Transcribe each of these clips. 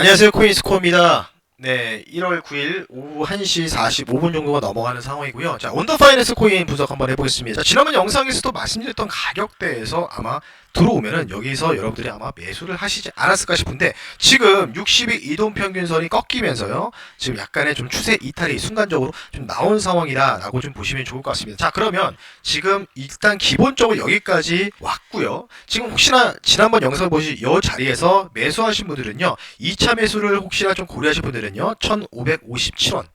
안녕하세요 코인스코어입니다. 네, 1월 9일 오후 1시 45분 정도가 넘어가는 상황이고요. 자, 온더파이낸스 코인 분석 한번 해보겠습니다. 자, 지난번 영상에서도 말씀드렸던 가격대에서 아마 들어오면은 여기서 여러분들이 아마 매수를 하시지 않았을까 싶은데 지금 60일 이동 평균선이 꺾이면서요. 지금 약간의 좀 추세 이탈이 순간적으로 좀 나온 상황이라라고 좀 보시면 좋을 것 같습니다. 자, 그러면 지금 일단 기본적으로 여기까지 왔고요. 지금 혹시나 지난번 영상 보시 이 자리에서 매수하신 분들은요. 2차 매수를 혹시나 좀 고려하실 분들은요. 1557원.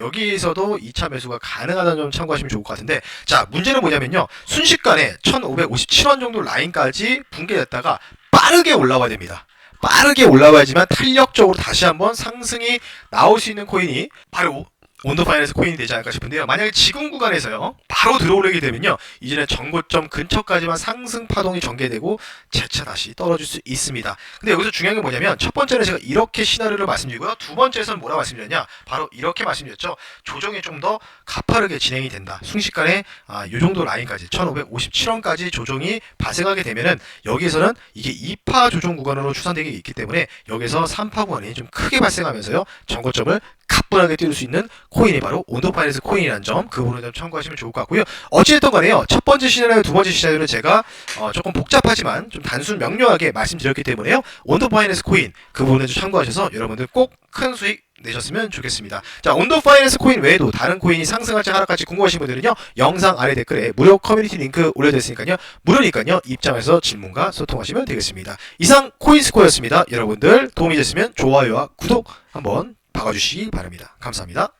여기에서도 2차 매수가 가능하다는 점 참고하시면 좋을 것 같은데 자 문제는 뭐냐면요. 순식간에 1557원 정도 라인까지 붕괴됐다가 빠르게 올라와야 됩니다. 빠르게 올라와야지만 탄력적으로 다시 한번 상승이 나올 수 있는 코인이 바로 온더 파이낸스 코인이 되지 않을까 싶은데요. 만약에 지금 구간에서요, 바로 들어오게 되면요, 이제는 전고점 근처까지만 상승 파동이 전개되고 재차 다시 떨어질 수 있습니다. 근데 여기서 중요한 게 뭐냐면, 첫 번째는 제가 이렇게 시나리오를 말씀드리고요, 두 번째에서는 뭐라 말씀드렸냐, 바로 이렇게 말씀드렸죠. 조정이 좀 더 가파르게 진행이 된다. 순식간에 아, 요 정도 라인까지 1,557원까지 조정이 발생하게 되면은 여기에서는 이게 2파 조정 구간으로 추산되기 있기 때문에 여기서 3파 구간이 좀 크게 발생하면서요, 전고점을 가뿐하게 띄울 수 있는 코인이 바로 온더파이낸스 코인이라는 점, 그 부분을 좀 참고하시면 좋을 것 같고요. 어찌됐든 간에요, 첫 번째 시나리오, 두 번째 시나리오는 제가 어, 조금 복잡하지만 좀 단순 명료하게 말씀드렸기 때문에요. 온더파이낸스 코인, 그 부분을 좀 참고하셔서 여러분들 꼭 큰 수익 내셨으면 좋겠습니다. 자, 온더 파이낸스 코인 외에도 다른 코인이 상승할지 하락할지 궁금하신 분들은요, 영상 아래 댓글에 무료 커뮤니티 링크 올려드렸으니까요, 무료니까요, 입장에서 질문과 소통하시면 되겠습니다. 이상 코인스코어였습니다. 여러분들 도움이 됐으면 좋아요와 구독 한번 박아주시기 바랍니다. 감사합니다.